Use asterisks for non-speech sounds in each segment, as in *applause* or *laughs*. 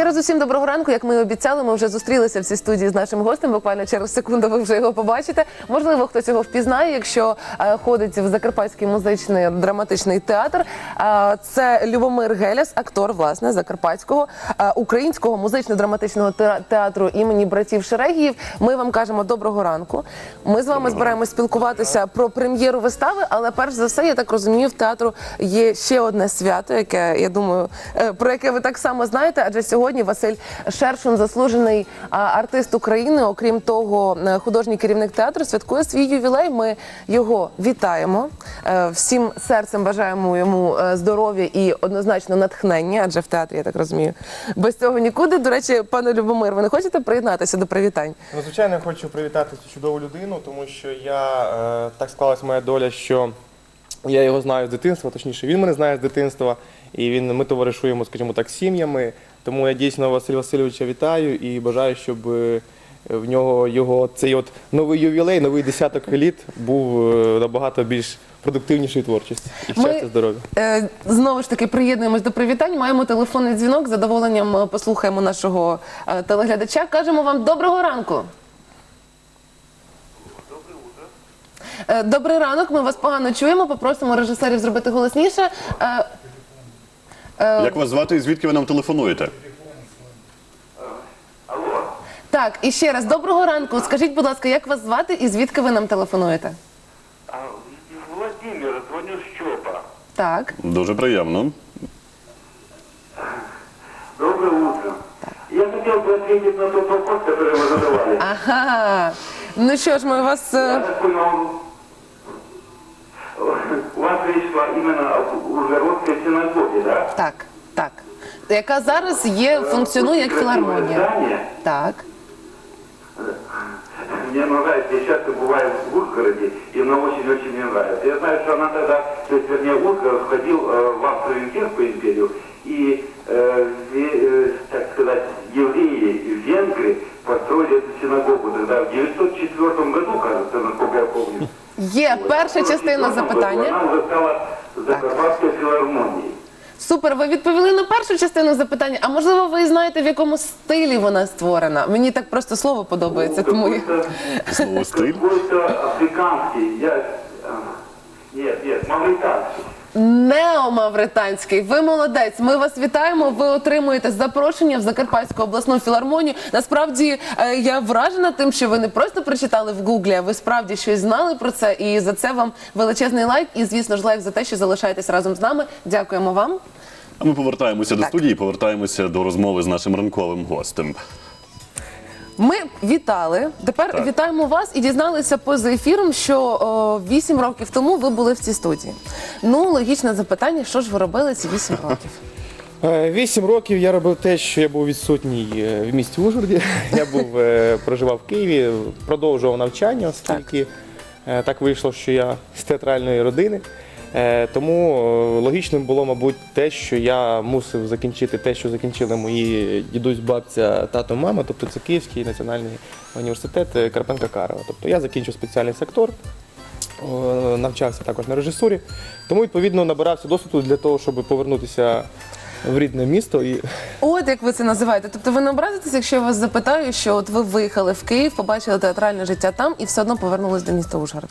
ще раз усім доброго ранку. Як ми і обіцяли, ми вже зустрілися в цій студії з нашим гостем. Буквально через секунду ви вже його побачите. Можливо, хтось його впізнає, якщо е, ходить в Закарпатський музичний драматичний театр. Е, це Любомир Геляс, актор власне Закарпатського е, українського музично-драматичного те- театру імені братів Шерегіїв. Ми вам кажемо доброго ранку. Ми з вами збираємось спілкуватися про прем'єру вистави, але перш за все, я так розумію, в театру є ще одне свято, яке я думаю, е, про яке ви так само знаєте. Адже сьогодні Василь Шершун, заслужений артист України, окрім того, е, художній керівник театру, святкує свій ювілей. Ми його вітаємо. Е, Всім серцем бажаємо йому е, здоров'я і однозначно натхнення, адже в театрі, я так розумію, без цього нікуди. До речі, пане Любомир, ви не хочете приєднатися до привітань? Ну, звичайно, я хочу привітати цю чудову людину, тому що я так склалась моя доля, що я його знаю з дитинства, точніше, він мене знає з дитинства, і він ми товаришуємо, скажімо так, сім'ями. Тому я дійсно Василя Васильовича вітаю і бажаю, щоб е, в нього його цей от новий ювілей, новий десяток літ був е, набагато більш продуктивнішої творчості. І Ми- щастя, здоров'я. Е, Знову ж таки приєднуємось до привітань. Маємо телефонний дзвінок. З задоволенням е, послухаємо нашого е, телеглядача. Кажемо вам доброго ранку. Е, Добрий ранок. Ми вас погано чуємо. Попросимо режисерів зробити голосніше. Е, Як вас звати і звідки ви нам телефонуєте? Так, і ще раз доброго ранку. Скажіть, будь ласка, як вас звати і звідки ви нам телефонуєте? А, Владимир, звоню с ЧОПа. Так. Дуже приємно. Доброе утро. Я хотел бы ответить на тот вопрос, который вы задавали. Ага. Ну що ж, ми вас. Я е, так понял, у вас речь шла именно в Ужгородской синагоге, да? Так, так. Яка зараз є, функціонує як Очень красивое філармонія. здание. Так. Мне нравится, я часто бываю в Ужгороде, и она очень-очень мне нравится. Я знаю, что она тогда, то есть, вернее, Ужгород входил э, в Австро-Венгерскую империю, и, э, ве- э, так сказать, евреи и венгры построили эту синагогу тогда в 904 Є перша частина В 904 году запитання. Уже стала Супер, ви відповіли на першу частину запитання. А можливо, ви знаєте, в якому стилі вона створена? Мені так просто слово подобається, тому я- Слово стиль. Какой-то африканский, я... а, Нет, нет, мавританский. Неомавританський. Ви молодець. Ми вас вітаємо. Ви отримуєте запрошення в Закарпатську обласну філармонію. Насправді е, я вражена тим, що ви не просто прочитали в гуглі, а ви справді щось знали про це. І за це вам величезний лайк. І звісно ж лайк за те, що залишаєтесь разом з нами. Дякуємо вам. А ми повертаємося до студії, повертаємося до розмови з нашим ранковим гостем. Ми вітали. Тепер Так. вітаємо вас і дізналися поза ефіром, що о, 8 років тому ви були в цій студії. Ну, логічне запитання, що ж ви робили ці 8 років? *laughs* Е, Вісім років я робив те, що я був відсутній е, в місті Ужгороді. *laughs* Я був е, проживав в Києві, продовжував навчання, оскільки так, так вийшло, що я з театральної родини. Е, Тому е, логічним було, мабуть, те, що я мусив закінчити те, що закінчили мої дідусь, бабця, тато, мама, тобто це Київський національний університет е, Карпенка Карова. Тобто я закінчив спеціальний сектор, навчався також на режисурі, тому відповідно набирався досвіду для того, щоб повернутися в рідне місто і От як ви це називаєте. Тобто ви не образитесь, якщо я вас запитаю, що от ви виїхали в Київ, побачили театральне життя там і все одно повернулись до міста Ужгород.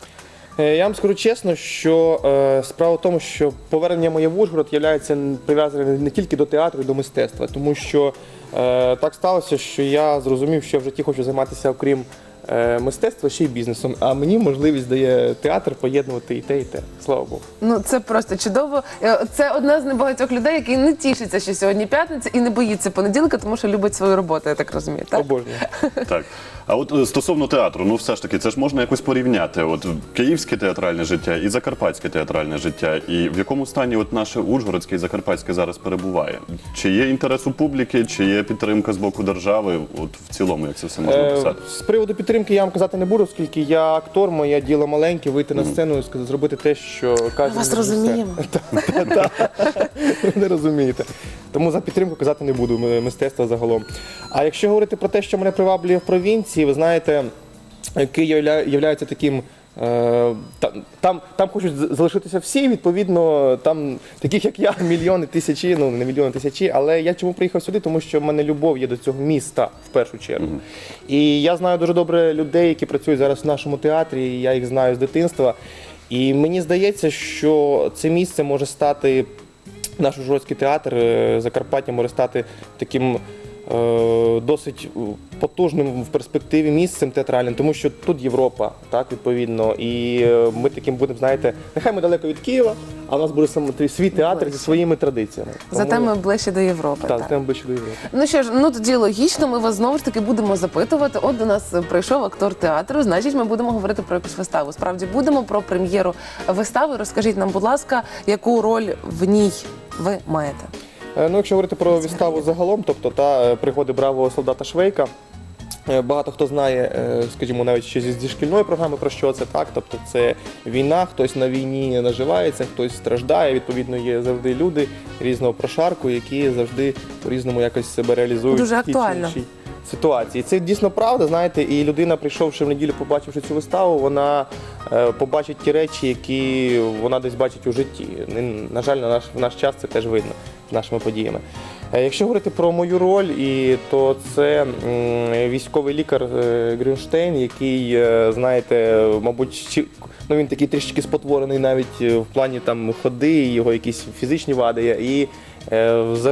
Е, Я вам скажу чесно, що е, справа в тому, що повернення моє в Ужгород є прив'язане не тільки до театру, і до мистецтва, тому що е, так сталося, що я зрозумів, що я в житті хочу займатися, окрім е, мистецтва, ще й бізнесом. А мені можливість дає театр поєднувати і те, і те. Слава Богу. Ну це просто чудово. Е, Це одна з небагатьох людей, який не тішиться, що сьогодні п'ятниця і не боїться понеділка, тому що любить свою роботу. Я так розумію. Так? Обожнюю. *laughs* Так. А от е, стосовно театру, ну все ж таки, це ж можна якось порівняти. От київське театральне життя і закарпатське театральне життя. І в якому стані от наше Ужгородське і Закарпатське зараз перебуває? Чи є інтерес у публіки, чи є підтримка з боку держави? От в цілому, як це все можна Е, описати? З приводу підтримки я вам казати не буду, оскільки я актор, моє діло маленьке, вийти на сцену і сказати, зробити те, що каже. Ми вас розуміємо. *laughs* Ви не розумієте. Тому за підтримку казати не буду мистецтва загалом. А якщо говорити про те, що мене приваблює в провінції, ви знаєте, Київ є таким Е, Там, там, там хочуть залишитися всі, відповідно, там таких як я, *laughs* мільйони тисячі, ну не мільйони тисячі. Але я чому приїхав сюди? Тому що в мене любов є до цього міста в першу чергу. І я знаю дуже добре людей, які працюють зараз в нашому театрі. і Я їх знаю з дитинства. І мені здається, що це місце може стати наш Ужгородський театр е, Закарпаття може стати таким е, досить е, потужним в перспективі місцем театральним, тому що тут Європа, так відповідно, і е, ми таким будемо, знаєте, нехай ми далеко від Києва, а у нас буде саме той свій театр зі своїми традиціями. Зате ми ближче до Європи. так, так. тем ближче до Європи. Ну що ж, ну тоді логічно, ми вас знову ж таки будемо запитувати. От до нас прийшов актор театру. Значить, ми будемо говорити про якусь виставу. Справді будемо про прем'єру вистави. Розкажіть нам, будь ласка, яку роль в ній ви маєте? Е, Ну, якщо говорити про виставу загалом, тобто та е, пригоди бравого солдата Швейка. е, Багато хто знає, скажімо, навіть ще зі шкільної програми про що це так. Тобто це війна, хтось на війні наживається, хтось страждає. Відповідно, є завжди люди різного прошарку, які завжди по-різному якось себе реалізують Дуже актуально. Ті, чи актуально. Ситуації. Це дійсно правда, знаєте, і людина, прийшовши в неділю, побачивши цю виставу, вона е, побачить ті речі, які вона десь бачить у житті. На жаль, на наш в наш час це теж видно з нашими подіями. Е, Якщо говорити про мою роль, то це військовий лікар е, Грюнштейн, який, знаєте, мабуть, ну він такий трішки спотворений навіть в плані там ходи, його якісь фізичні вади. І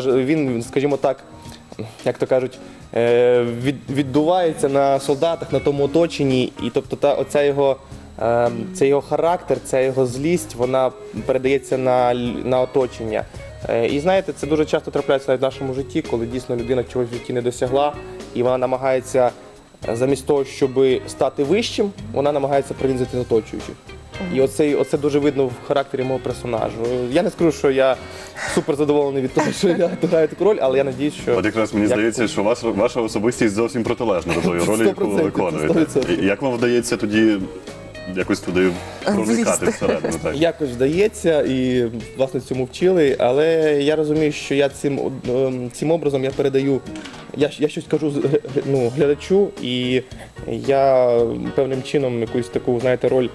він, скажімо так, як то кажуть, е, на солдатах, на тому оточенні, і тобто та оця його. е, його характер, ця його злість, вона передається на, на оточення. Е, І знаєте, це дуже часто трапляється в нашому житті, коли дійсно людина чогось в житті не досягла, і вона намагається е, замість того, щоб стати вищим, вона намагається принизити оточуючих. І оце, оце дуже видно в характері мого персонажу. Я не скажу, що я супер задоволений від того, що я *laughs* граю таку роль, але я надіюсь, що От якраз мені як- здається, що ваша, ваша особистість зовсім протилежна до тої ролі, яку ви 100%, виконуєте. 100%. І Як вам вдається тоді якось туди проникати всередину? Так? Якось вдається, і власне цьому вчили. Але я розумію, що я цим ем, цим образом я передаю. Я, я щось кажу з- ну, глядачу, і я певним чином якусь таку, знаєте, роль.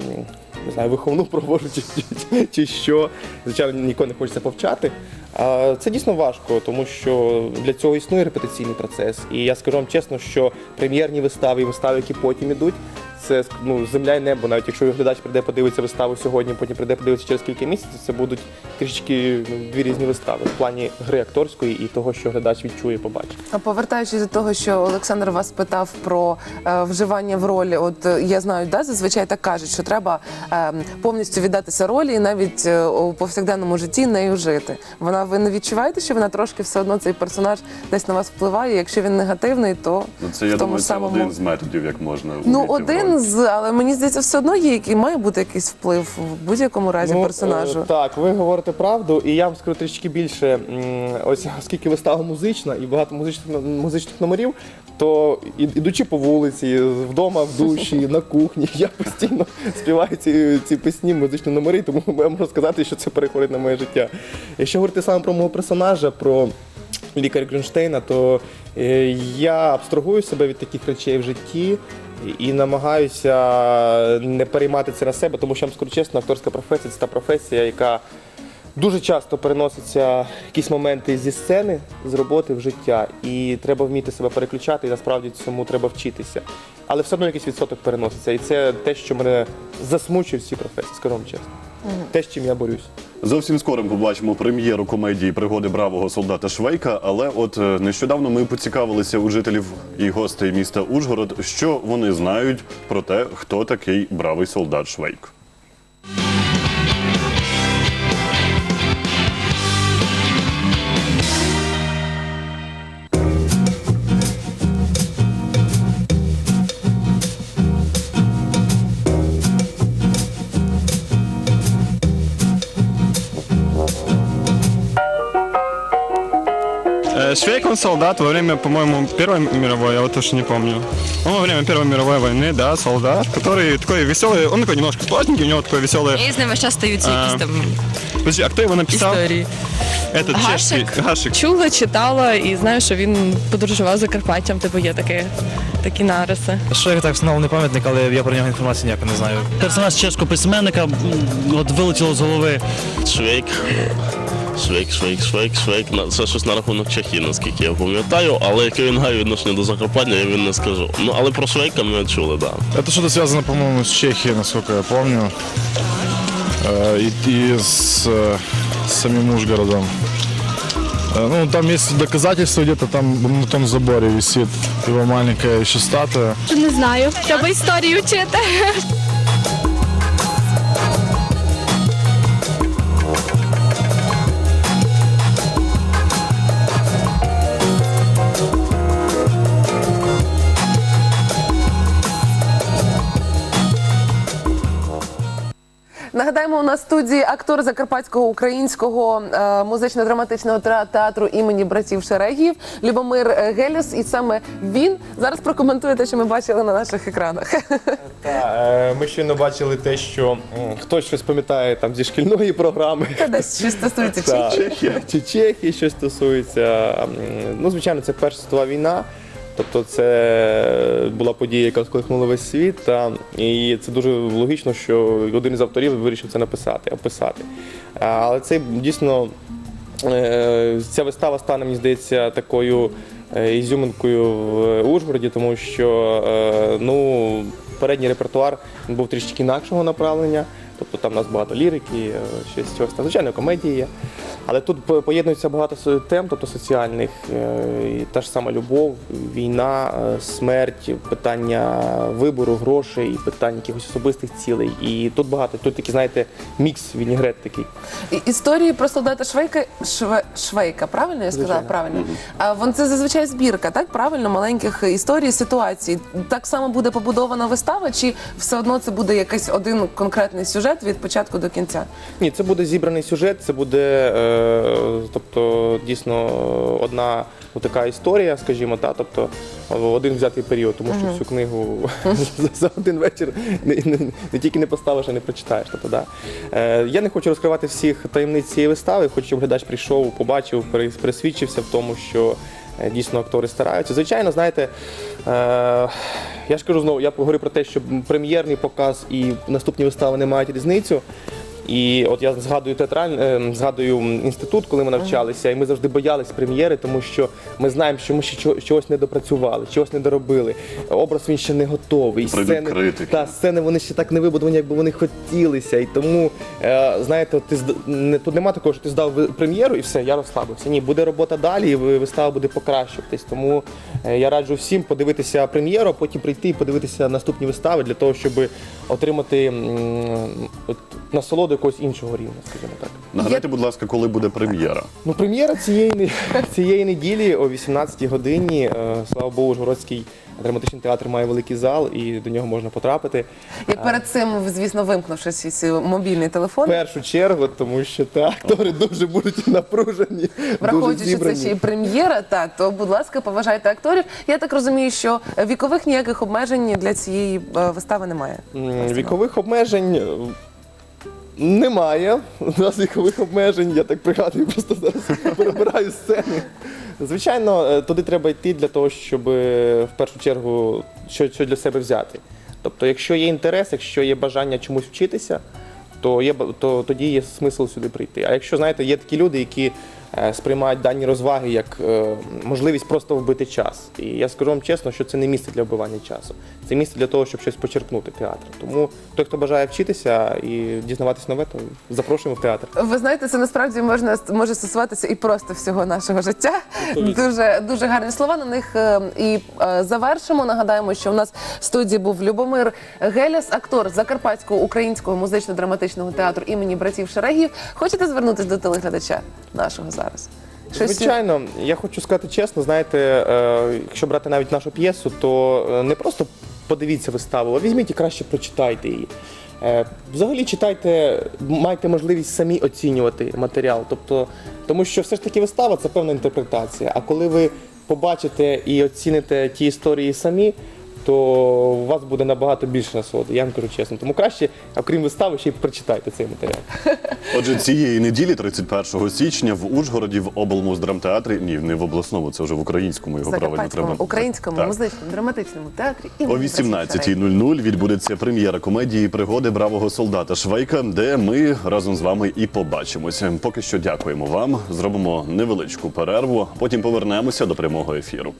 М, Не знаю, виховну проводжу чи, чи, чи що. Звичайно, нікого не хочеться повчати. А це дійсно важко, тому що для цього існує репетиційний процес. І я скажу вам чесно, що прем'єрні вистави і вистави, які потім ідуть, це ну, земля і небо. Навіть якщо глядач прийде подивитися виставу сьогодні, потім прийде подивитися через кілька місяців, це будуть трішки ну, дві різні вистави в плані гри акторської і того, що глядач відчує, побачить. А повертаючись до того, що Олександр вас питав про е, вживання в ролі, от е, я знаю, да, зазвичай так кажуть, що треба е, повністю віддатися ролі і навіть е, у повсякденному житті нею жити. Вона ви не відчуваєте, що вона трошки все одно цей персонаж десь на вас впливає. Якщо він негативний, то Ну, це я в тому думаю, це самому один з методів, як можна ну в один з, але мені здається, все одно є який має бути якийсь вплив в будь-якому разі персонажу. е, Так, ви говорите правду, і я вам скажу трішки більше. М, Ось *laughs* оскільки вистава музична і багато музичних музичних номерів, то і- ідучи по вулиці, вдома, в душі, *laughs* на кухні, я постійно співаю ці, ці пісні, музичні номери, тому я можу сказати, що це переходить на моє життя. Якщо говорити саме про мого персонажа, про лікаря Грюнштейна, то е, я абстрагую себе від таких речей в житті і намагаюся не переймати це на себе, тому що я чесно, акторська професія це та професія, яка дуже часто переноситься якісь моменти зі сцени, з роботи в життя, і треба вміти себе переключати, і насправді цьому треба вчитися. Але все одно якийсь відсоток переноситься. І це те, що мене засмучує в цій професії, скажу чесно. Те, з чим я борюсь. Зовсім скоро побачимо прем'єру комедії Пригоди бравого солдата Швейка. Але от е, нещодавно ми поцікавилися у жителів і гостей міста Ужгород, що вони знають про те, хто такий бравий солдат Швейк. Швейк он солдат во время, по-моему, Первой мировой, я вот уж не помню. Он во время Первой мировой войны, да, солдат, который такой веселый, он такой немножко плотненький, у него такое веселое... І з ними часто стаються А, якісь там Подожди, а кто его написал? історії. Этот чешский. Гашек. Гашек. Чула, читала і знаю, що він подорожував Закарпаттям, типу є таке, такі нариси. Швейк так встановлений пам'ятник, але я про нього інформації ніякої не знаю. Персонаж чеського письменника м, от вилетіло з голови. Швейк. Швейк, швейк, швейк, швейк. На- Це щось на рахунок Чехії, наскільки я пам'ятаю, але яке він має відношення до Закарпаття, я він не скажу. Ну, але про Швейка ми чули, так. Да. Это что-то связано, по-моему, с Чехией, насколько я помню. Э, И, и с, э, с самим Ужгородом. Э, Ну, там есть доказательства где-то, там на том заборе висит его маленькая еще статуя. Не знаю, треба історію вчити. Нас в студії актор Закарпатського українського е, музично-драматичного театру імені братів Шерегів Любомир е, Геліс. І саме він зараз прокоментує те, що ми бачили на наших екранах. *laughs* Та, е, ми щойно бачили те, що м, хтось щось пам'ятає там зі шкільної програми. Та десь щось стосується Та, Чехії. Чи Чехії, що стосується. м, Ну, звичайно, це Перша світова війна. Тобто це була подія, яка сколихнула весь світ. Та, і це дуже логічно, що один із авторів вирішив це написати, описати. Але це дійсно е, ця вистава стане, мені здається, такою е, ізюминкою в Ужгороді, тому що е, ну, передній репертуар був трішки інакшого направлення. Тобто там у нас багато лірики, е, щось чогось там. Звичайно, комедії є. Але тут поєднується багато тем, тобто соціальних, е, і та ж сама любов, війна, е, смерть, питання вибору грошей, питання якихось особистих цілей. І тут багато. Тут такий, знаєте, мікс вінігрет такий. І- Історії про солдата Швейка Шве, Швейка, правильно я сказала? Звичайно. Правильно. А вон це зазвичай збірка, так? Правильно, маленьких історій, ситуацій. Так само буде побудована вистава, чи все одно це буде якийсь один конкретний сюжет від початку до кінця? Ні, це буде зібраний сюжет, це буде е, тобто, дійсно одна ну, така історія, скажімо, та, тобто один взятий період, тому що всю книгу за, *laughs* за один вечір не, не, не тільки не поставиш, а не прочитаєш. Тобто, да. е, я не хочу розкривати всіх таємниць цієї вистави, хочу, щоб глядач прийшов, побачив, пере- пересвідчився в тому, що е, дійсно актори стараються. Звичайно, знаєте, е, я ж кажу знову, я говорю про те, що прем'єрний показ і наступні вистави не мають різницю. І от я згадую театраль, е, згадую інститут, коли ми навчалися, і ми завжди боялись прем'єри, тому що ми знаємо, що ми ще чого- чогось не допрацювали, чогось не доробили. Образ він ще не готовий. Прийдуть критики. та сцени вони ще так не вибудовані, якби вони хотілися. І тому е, знаєте, ти не тут нема такого, що ти здав прем'єру і все, я розслабився. Ні, буде робота далі, і вистава буде покращуватись. Тому е, я раджу всім подивитися прем'єру, а потім прийти і подивитися наступні вистави для того, щоб отримати от, насолоду якогось іншого рівня, скажімо так. Нагадайте, будь ласка, коли буде прем'єра? Ну, прем'єра цієї, не- *laughs* цієї неділі о 18-й годині. Е, Слава Богу, Ужгородський драматичний театр має великий зал і до нього можна потрапити. Я перед цим, звісно, вимкнувши свій свій мобільний телефон, В першу чергу, тому що та актори дуже будуть напружені. враховуючи, дуже що це зібрані. ще й прем'єра, так, то, будь ласка, поважайте акторів. Я так розумію, що вікових ніяких обмежень для цієї е, вистави немає. М, Вікових обмежень е, немає. У нас вікових обмежень, я так пригадую, просто зараз перебираю сцени. Звичайно, е, туди треба йти для того, щоб е, в першу чергу що, що для себе взяти. Тобто, якщо є інтерес, якщо є бажання чомусь вчитися, то є то тоді є смисл сюди прийти. А якщо знаєте, є такі люди, які сприймають дані розваги як е, можливість просто вбити час. І я скажу вам чесно, що це не місце для вбивання часу. Це місце для того, щоб щось почерпнути театр. Тому той, хто бажає вчитися і дізнаватись нове, то запрошуємо в театр. Ви знаєте, це насправді можна може стосуватися і просто всього нашого життя. Дуже дуже гарні слова на них. е, І е, завершимо. Нагадаємо, що у нас в студії був Любомир Геляс, актор Закарпатського українського музично-драматичного театру імені братів Шерегів. Хочете звернутися до телеглядача нашого зараз? Щось- Звичайно, я хочу сказати чесно, знаєте, е, якщо брати навіть нашу п'єсу, то е, не просто подивіться виставу, а візьміть і краще прочитайте її. Е, Взагалі читайте, майте можливість самі оцінювати матеріал. Тобто, тому що все ж таки вистава це певна інтерпретація. А коли ви побачите і оціните ті історії самі, то у вас буде набагато більше насолоди. Я вам кажу чесно. Тому краще, окрім вистави, ще й прочитайте цей матеріал. Отже, цієї неділі, 31 січня, в Ужгороді в облмуздрамтеатрі, ні, не в обласному, це вже в українському його правильно треба. українському, Так. музичному, драматичному театрі О імені Тараса 18.00 відбудеться прем'єра комедії Пригоди бравого солдата Швейка, де ми разом з вами і побачимося. Поки що дякуємо вам. Зробимо невеличку перерву, потім повернемося до прямого ефіру.